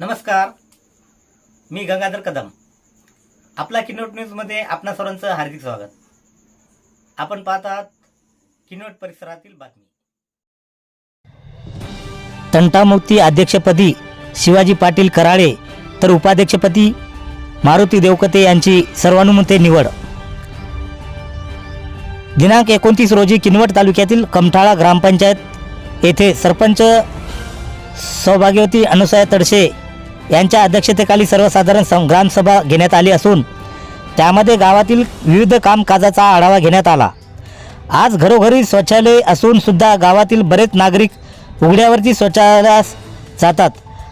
नमस्कार. मी गंगाधर कदम. आपला किनोट न्यूजमध्ये आपणा सर्वांचं हार्दिक स्वागत. आपण पाहत आहात किनोट परिसरातील बातमी. तंटामुक्ती अध्यक्षपदी शिवाजी पाटील कराळे तर उपाध्यक्षपदी मारुती देवकते यांची सर्वानुमते निवड. दिनांक एकोणतीस रोजी किनवट तालुक्यातील कमठाळा ग्रामपंचायत येथे सरपंच सौभाग्यवती अनुसया तडसे यांच्या अध्यक्षतेखाली सर्वसाधारण सं- ग्रामसभा घेण्यात आली असून त्यामध्ये गावातील विविध कामकाजाचा आढावा घेण्यात आला. आज घरोघरी शौचालय असून सुद्धा गावातील बरेच नागरिक उघड्यावरती शौचालयास जातात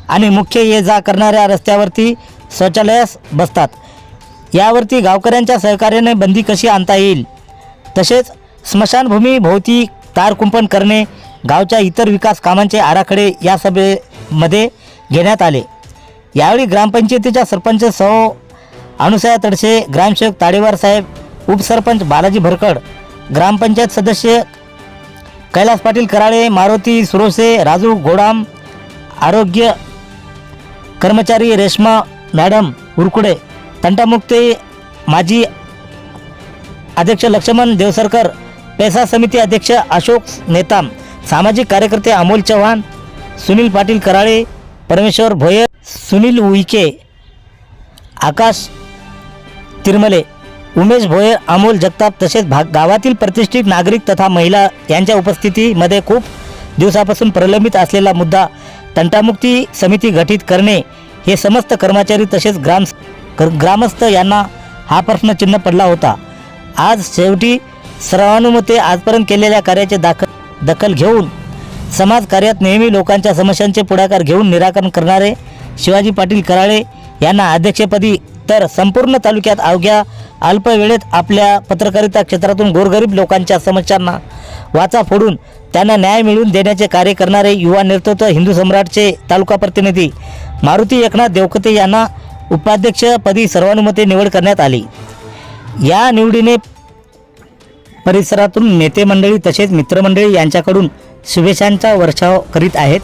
आणि मुख्य ये जा करणाऱ्या रस्त्यावरती शौचालयास बसतात. यावरती गावकऱ्यांच्या सहकार्याने बंदी कशी आणता येईल? तसेच स्मशानभूमीभोवती तारकुंपण तार कुंपण करणे गावच्या इतर विकास कामांचे आराखडे या सभेमध्ये घेण्यात आले. यावेळी ग्रामपंचायतीच्या सरपंच सौ अनुसया तडसे ग्रामसेवक ताडेवार साहेब उपसरपंच बालाजी भरकड ग्रामपंचायत सदस्य कैलास पाटील कराळे मारुती सुरोसे राजू घोडाम आरोग्य कर्मचारी रेश्मा मॅडम उरकुडे तंटामुक्ते माजी अध्यक्ष लक्ष्मण देवसरकर पैसा समिती अध्यक्ष अशोक नेताम सामाजिक कार्यकर्ते अमोल चव्हाण सुनील पाटील कराळे परमेश्वर भोयर सुनील उईके आकाश तिरमले उमेश भोयर अमोल जगताप तसेच भाग गावातील प्रतिष्ठित नागरिक तथा महिला यांच्या उपस्थितीमध्ये खूप दिवसापासून प्रलंबित असलेला मुद्दा तंटामुक्ती समिती गठीत करणे हे समस्त कर्मचारी तसेच ग्राम ग्रामस्थ यांना हा प्रश्न चिन्ह पडला होता. आज शेवटी सर्वानुमते आजपर्यंत केलेल्या कार्याचे दाखल दखल घेऊन समाज कार्यात नेहमी लोकांच्या समस्यांचे पुढाकार घेऊन निराकरण करणारे शिवाजी पाटील कराळे यांना अध्यक्षपदी तर संपूर्ण तालुक्यात अवघ्या अल्प वेळेत आपल्या पत्रकारिता क्षेत्रातून गोरगरीब लोकांच्या समस्यांना वाचा फोडून त्यांना न्याय मिळवून देण्याचे कार्य करणारे युवा नेतृत्व हिंदू सम्राटचे तालुका प्रतिनिधी मारुती एकनाथ देवकते यांना उपाध्यक्षपदी सर्वानुमते निवड करण्यात आली. या निवडीने परिसरातून नेते मंडळी तसेच मित्रमंडळी यांच्याकडून शुभेच्छांचा वर्षाव करीत आहेत.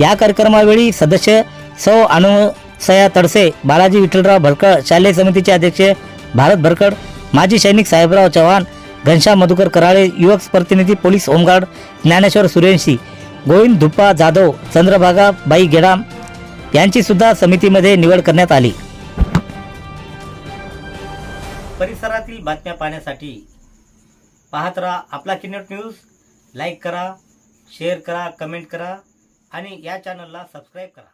या कार्यक्रमावेळी सदस्य सौ अनुसया तडसे बालाजी विठ्ठलराव भरकड शालेय समितीचे अध्यक्ष भारत भरकड माजी सैनिक साहेबराव चव्हाण घनश्याम मधुकर कराळे युवक प्रतिनिधी police home guard Dnyaneshwar Suryavanshi Govind Dhuppa Jadhav Chandrabhaga बाई गेडाम यांची सुद्धा समितीमध्ये निवड करण्यात आली. परिसरातील बातम्या पाहण्यासाठी पाहत राहा आपला किनट न्यूज लाईक करा शेअर करा कमेंट करा आणि या चॅनलला सबस्क्राईब करा.